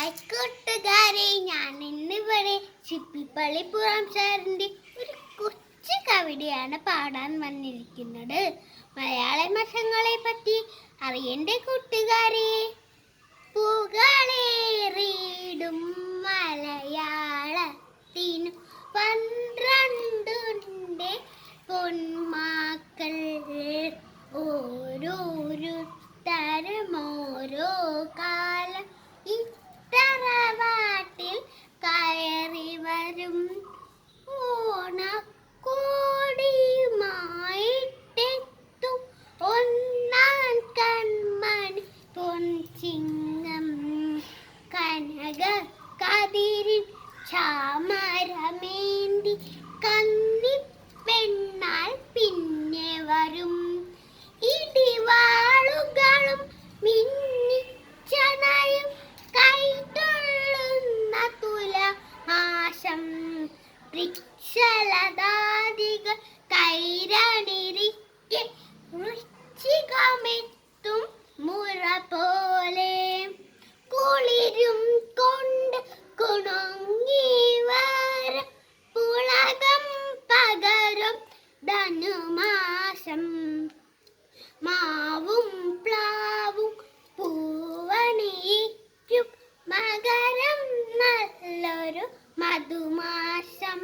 Hi കൂട്ടുകാരെ ഞാൻ ഇന്നിവിടെ ചിപ്പിപ്പള്ളിപ്പുറം സാറിന്റെ ഒരു കൊച്ചു കവിതയാണ് പാടാൻ വന്നിരിക്കുന്നത്. മലയാള ഭാഷകളെ പറ്റി അറിയണ്ടേ കൂട്ടുകാരെ? പുകളേറിയിടും മലയാളത്തിനു പന്ത്രണ്ടുണ്ട് പൊന്മാക്കൾ. ഓരോരുത്തരും ഓരോ കാലം ചാമരമേന്തി കന്നി പെണ്ണാൽ പിന്നെ വരും. ഇടിവാളുകളും മിന്നിച്ചനയും കൈതൊള്ളുന്ന തുല ആശം. വൃക്ഷലതാദികൾ കൈരണിരിക്കെ മധുമാസം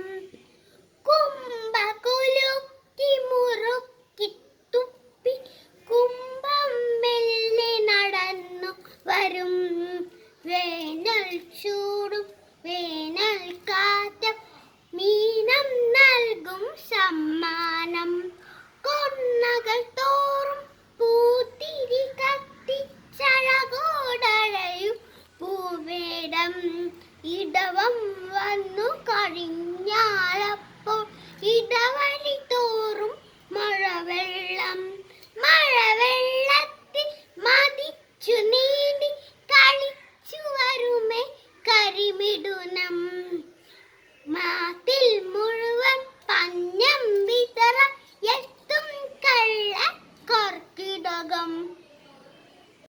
കുംഭകുലുക്കി മുറുക്കി തുപ്പി കുംഭം മെല്ലെ നടന്നു വരും. വേനൽ ചൂടും വേനൽ കാറ്റം മീനം നൽകും സമ്മാനം. കൊന്നകൾ തോറും പൂത്തിരി കത്തി ചഴകോടഴയും. പൂവേടം ഇടവം and no carrying